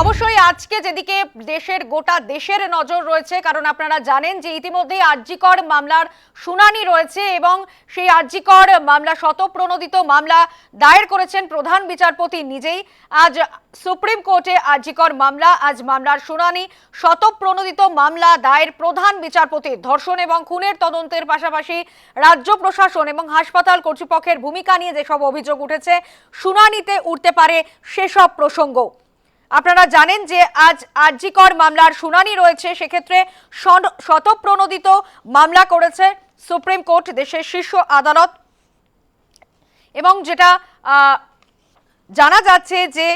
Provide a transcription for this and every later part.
অবশ্যই আজকে যেদিকে দেশের, গোটা দেশের নজর রয়েছে, কারণ আপনারা জানেন যে ইতিমধ্যেই আরজিকর মামলার শুনানি রয়েছে এবং সেই আরজিকর মামলা শতপ্রণোদিত মামলা দায়ের করেছেন প্রধান বিচারপতি নিজেই। আজ সুপ্রিম কোর্টে আরজিকর মামলা, আজ মামলার শুনানি শতপ্রণোদিত মামলা দায়ের প্রধান বিচারপতি ধর্ষণ এবং খুনের তদন্তের পাশাপাশি রাজ্য প্রশাসন এবং হাসপাতাল কর্তৃপক্ষের ভূমিকা নিয়ে যেসব অভিযোগ উঠেছে, শুনানিতে উঠতে পারে সেসব প্রসঙ্গ আপনারা জানেন যে আজ আরজিকর মামলার শুনানি রয়েছে, সেক্ষেত্রে শতপ্রণোদিত মামলা করেছে সুপ্রিম কোর্ট দেশের শীর্ষ আদালত। এবং যেটা জানা যাচ্ছে যে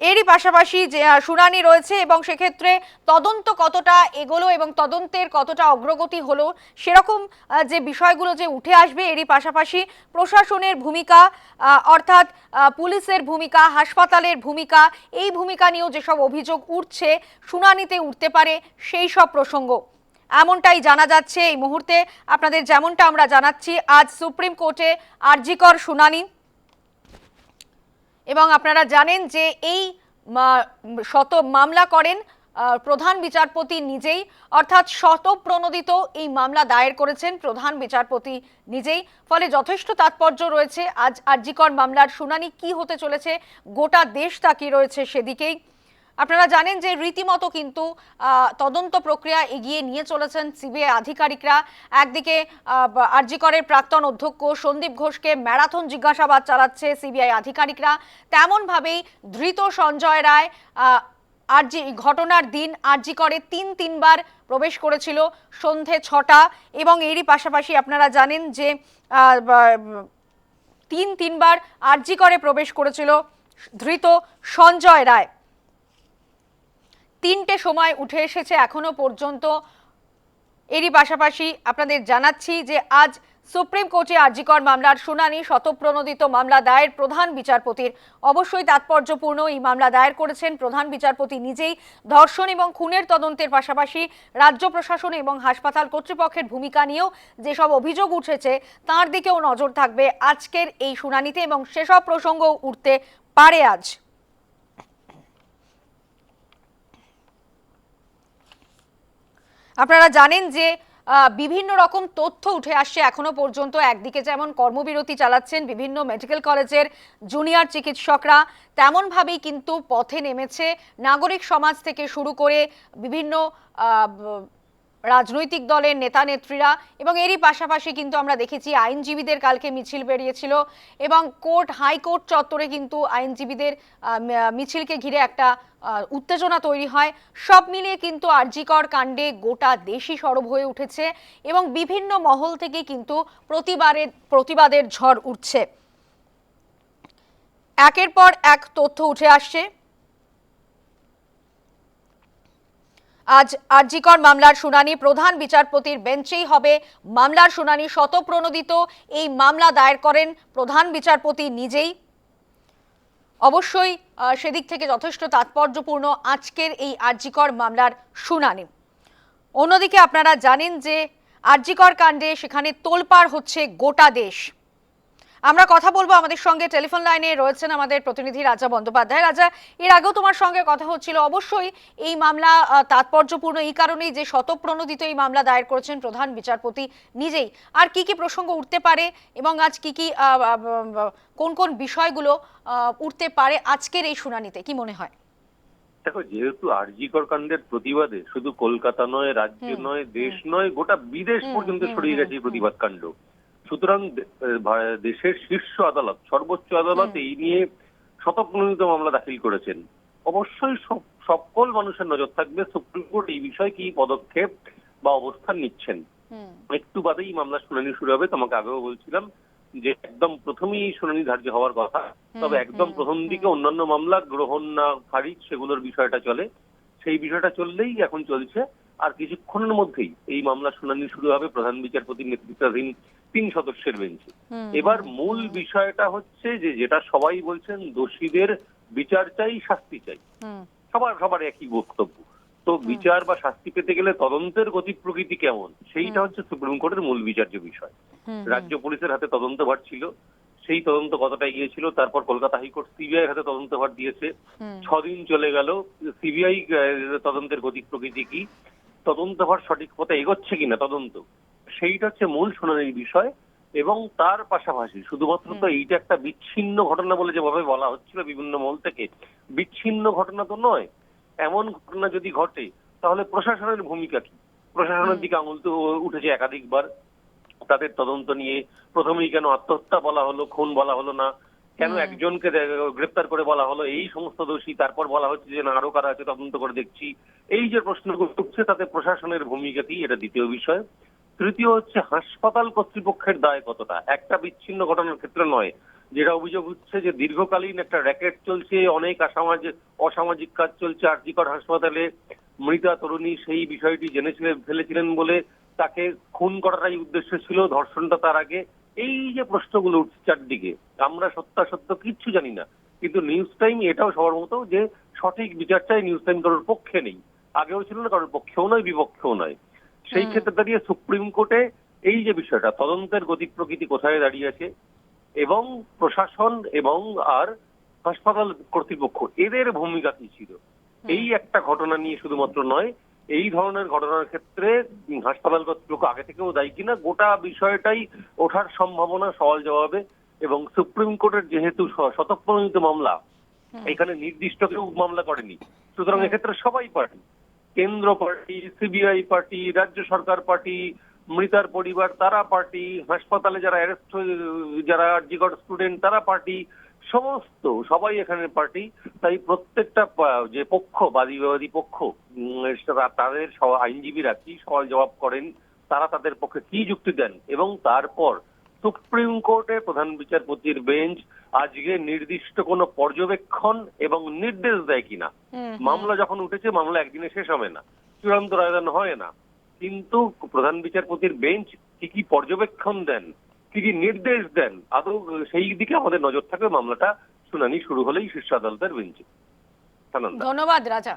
এরই পাশাপাশি যে শুনানি রয়েছে এবং সেক্ষেত্রে তদন্ত কতটা এগোলো এবং তদন্তের কতটা অগ্রগতি হলো, সেরকম যে বিষয়গুলো যে উঠে আসবে, এরই পাশাপাশি প্রশাসনের ভূমিকা অর্থাৎ পুলিশের ভূমিকা, হাসপাতালের ভূমিকা, এই ভূমিকা নিয়েও যেসব অভিযোগ উঠছে, শুনানিতে উঠতে পারে সেই সব প্রসঙ্গ এমনটাই জানা যাচ্ছে এই মুহূর্তে। আপনাদের যেমনটা আমরা জানাচ্ছি, আজ সুপ্রিম কোর্টে আরজিকর শুনানি। এবং আপনারা জানেন যে এই শত মামলা করেন প্রধান বিচারপতি নিজেই, অর্থাৎ শতপ্রণোদিত এই মামলা দায়ের করেছেন প্রধান বিচারপতি নিজেই। ফলে যথেষ্ট তাৎপর্য রয়েছে আজ আরজিকর মামলার শুনানি কি হতে চলেছে, গোটা দেশ তাকিয়ে রয়েছে সেদিকেই। আপনারা জানেন যে রীতিমতো কিন্তু তদন্ত প্রক্রিয়া এগিয়ে নিয়ে চলেছেন সিবিআই আধিকারিকরা। একদিকে আরজিকরের প্রাক্তন অধ্যক্ষ সন্দীপ ঘোষকে ম্যারাথন জিজ্ঞাসাবাদ চালাচ্ছে সিবিআই আধিকারিকরা। তেমনভাবেই ধৃত সঞ্জয় রায় আরজি ঘটনার দিন আরজি করে তিন তিনবার প্রবেশ করেছিল সন্ধে ছটা এবং এরই পাশাপাশি আপনারা জানেন যে তিন তিনবার আরজি করে প্রবেশ করেছিল ধৃত সঞ্জয় রায়। তিনটে সময় উঠে এসেছে, এখনও পর্যন্ত। এরই পাশাপাশি আপনাদের জানাচ্ছি যে আজ সুপ্রিম কোর্টে আরজিকর মামলার শুনানি শতপ্রণোদিত মামলা দায়ের প্রধান বিচারপতির। অবশ্যই তাৎপর্যপূর্ণ এই মামলা দায়ের করেছেন প্রধান বিচারপতি নিজেই। ধর্ষণ এবং খুনের তদন্তের পাশাপাশি রাজ্য প্রশাসন এবং হাসপাতাল কর্তৃপক্ষের ভূমিকা নিয়েও যেসব অভিযোগ উঠেছে, তার দিকেও নজর থাকবে আজকের এই শুনানিতে এবং সেসব প্রসঙ্গ উঠতে পারে আজ। আপনারা জানেন যে বিভিন্ন রকম তথ্য উঠে আসছে এখনও পর্যন্ত। একদিকে যেমন কর্মবিরতি চালাচ্ছেন বিভিন্ন মেডিকেল কলেজের জুনিয়র চিকিৎসকরা, তেমনভাবেই কিন্তু পথে নেমেছে নাগরিক সমাজ থেকে শুরু করে বিভিন্ন রাজনৈতিক দলের নেতা নেত্রীরা এবং এরই পাশাপাশি কিন্তু আমরা দেখেছি আইনজীবীদের কালকে মিছিল বেরিয়েছিল এবং কোর্ট, হাইকোর্ট চত্বরে কিন্তু আইনজীবীদের মিছিলকে ঘিরে একটা উত্তেজনা তৈরি হয়। সব মিলিয়ে কিন্তু আরজিকর কাণ্ডে গোটা দেশই সরব হয়ে উঠেছে এবং বিভিন্ন মহল থেকে কিন্তু প্রতিবারের প্রতিবাদের ঝড় উঠছে। একের পর এক তথ্য উঠে আসছে। আজ আরজিকর মামলার শুনানি প্রধান বিচারপতির বেঞ্চেই হবে। মামলার শুনানি শতপ্রণোদিত এই মামলা দায়ের করেন প্রধান বিচারপতি নিজেই। অবশ্যই সেদিক থেকে যথেষ্ট তাৎপর্যপূর্ণ আজকের এই আরজিকর মামলার শুনানি। অন্যদিকে আপনারা জানেন যে আরজিকর কাণ্ডে সেখানে তোলপাড় হচ্ছে গোটা দেশ। আমরা কথা বলব আমাদের সঙ্গে টেলিফোন লাইনে রয়েছেন আমাদের প্রতিনিধি রাজা বন্দ্যোপাধ্যায়। রাজা এর আগেও তোমার সঙ্গে কথা হচ্ছিল। অবশ্যই এই মামলা তাৎপর্যপূর্ণ এই কারণেই যে শতপ্রণোদিত এই মামলা দায়ের করেছেন প্রধান বিচারপতি নিজেই। আর কি কি প্রসঙ্গ উঠতে পারে এবং আজ কি কি কোন কোন বিষয়গুলো উঠতে পারে আজকের এই শুনানিতে কি মনে হয়? দেখো যেহেতু আরজিকর কাণ্ডের প্রতিবাদে শুধু কলকাতা নয় রাজ্য নয় দেশ নয় গোটা বিদেশ পর্যন্ত ছড়িয়ে গেছে এই প্রতিবাদ কাণ্ড সুতরাং দেশের শীর্ষ আদালত সর্বোচ্চ আদালত এই নিয়ে শতপ্রণোদিত মামলা দাখিল করেছেন। অবশ্যই সকল মানুষের নজর থাকবে সুপ্রিম কোর্ট এই বিষয়ে কি পদক্ষেপ বা অবস্থান নিচ্ছেন। একটু বাদেই মামলার শুনানি শুরু হবে তোমাকে আগেও বলছিলাম যে একদম প্রথমেই শুনানি ধার্য হওয়ার কথা। তবে একদম প্রথম দিকে অন্যান্য মামলা গ্রহণ না খারিজ সেগুলোর বিষয়টা চলে। সেই বিষয়টা চললেই এখন চলছে। আর কিছুক্ষণের মধ্যেই এই মামলা শুনানি শুরু হবে প্রধান বিচারপতির নেতৃত্বাধীন তিন সদস্যের বেঞ্চে। এবার মূল বিষয়টা হচ্ছে যে যেটা সবাই বলছেন দোষীদের বিচার চাই শাস্তি চাই। সবার সবার একই বক্তব্য। তো বিচার বা শাস্তি পেতে গেলে তদন্তের গতি প্রকৃতি কেমন? সেইটা হচ্ছে সুপ্রিম কোর্টের মূল বিচার্য বিষয়। রাজ্য পুলিশের হাতে তদন্ত তদন্তভার ছিল। সেই তদন্ত কতটা গিয়েছিল তারপর কলকাতা হাইকোর্ট সিবিআই হাতে তদন্ত তদন্তভার দিয়েছে। ছদিন চলে গেল। সিবিআই তদন্তের গতি প্রকৃতি কি? তদন্তভার সঠিক পথে এগোচ্ছে কিনা তদন্ত সেইটা হচ্ছে মূল শুনানির বিষয় এবং তার পাশাপাশি শুধুমাত্র তো এইটা একটা বিচ্ছিন্ন ঘটনা বলে যেভাবে বলা হচ্ছিল বিভিন্ন মহল থেকে বিচ্ছিন্ন ঘটনা তো নয় এমন ঘটনা যদি ঘটে তাহলে প্রশাসনের ভূমিকা কি? প্রশাসনের দিকে আঙুল তো উঠেছে একাধিকবার তাদের তদন্ত নিয়ে প্রথমেই কেন আত্মহত্যা বলা হলো খুন বলা হলো না কেন একজনকে গ্রেপ্তার করে বলা হলো? এই সমস্ত দোষী। তারপর বলা হচ্ছে যে না আরও কারা আছে তদন্ত করে দেখছি। এই যে প্রশ্নগুলো উঠছে তাতে প্রশাসনের ভূমিকা কি এটা দ্বিতীয় বিষয়। তৃতীয় হচ্ছে হাসপাতাল কর্তৃপক্ষের দায় কতটা? একটা বিচ্ছিন্ন ঘটনার ক্ষেত্রে নয়। যেটা অভিযোগ হচ্ছে যে দীর্ঘকালীন একটা র্যাকেট চলছে অনেক অসামাজিক অসামাজিক কাজ চলছে আরজিকর হাসপাতালে। মৃতা তরুণী সেই বিষয়টি জেনেছিলেন ফেলেছিলেন বলে তাকে খুন করাটাই উদ্দেশ্য ছিল। ধর্ষণটা তার আগে। এই যে প্রশ্নগুলো উঠছে চারদিকে আমরা সত্যাসত্য কিচ্ছু জানি না। কিন্তু নিউজ টাইম এটাও সবার মতো যে সঠিক বিচারটাই নিউজ টাইম কারোর পক্ষে নেই। আগেও ছিল না কারোর পক্ষেও নয় বিপক্ষেও নয়। সেই ক্ষেত্রে দাঁড়িয়ে সুপ্রিম কোর্টে এই যে বিষয়টা তদন্তের গতি প্রকৃতি কোথায় দাঁড়িয়ে আছে এবং প্রশাসন এবং আর হাসপাতাল কর্তৃপক্ষ এদের ভূমিকা কি ছিল? এই একটা ঘটনা নিয়ে শুধুমাত্র নয় এই ধরনের ঘটনার ক্ষেত্রে হাসপাতাল কর্তৃপক্ষ আগে থেকেও দায়ী কিনা গোটা বিষয়টাই ওঠার সম্ভাবনা সওয়াল জবাবে এবং সুপ্রিম কোর্টের যেহেতু শতপ্রণীত মামলা এখানে নির্দিষ্ট কেউ মামলা করেনি। সুতরাং এক্ষেত্রে সবাই পার্টি কেন্দ্র পার্টি সিবিআই পার্টি রাজ্য সরকার পার্টি মৃতার পরিবার তারা পার্টি হাসপাতালে যারা অ্যারেস্ট যারা আরজিকর স্টুডেন্ট তারা পার্টি সমস্ত সবাই এখানে পার্টি তাই প্রত্যেকটা যে পক্ষ বাদী বিবাদী পক্ষ তাদের আইনজীবীরা কি সওয়াল জবাব করেন তারা তাদের পক্ষে কি যুক্তি দেন এবং তারপর সুপ্রিম কোর্টে প্রধান বিচারপতির বেঞ্চ আজকে নির্দিষ্ট কোনো পর্যবেক্ষণ এবং নির্দেশ দেয় কিনা। মামলা যখন উঠেছে মামলা একদিনে শেষ হবে না। চূড়ান্ত রায়দান হয় না। কিন্তু প্রধান বিচারপতির বেঞ্চ কি কি পর্যবেক্ষণ দেন কি নির্দেশ দেন। আদৌ সেই দিকে আমাদের নজর থাকবে মামলাটা শুনানি শুরু হলেই শীর্ষ আদালতের বেঞ্চে। ধন্যবাদ, রাজা।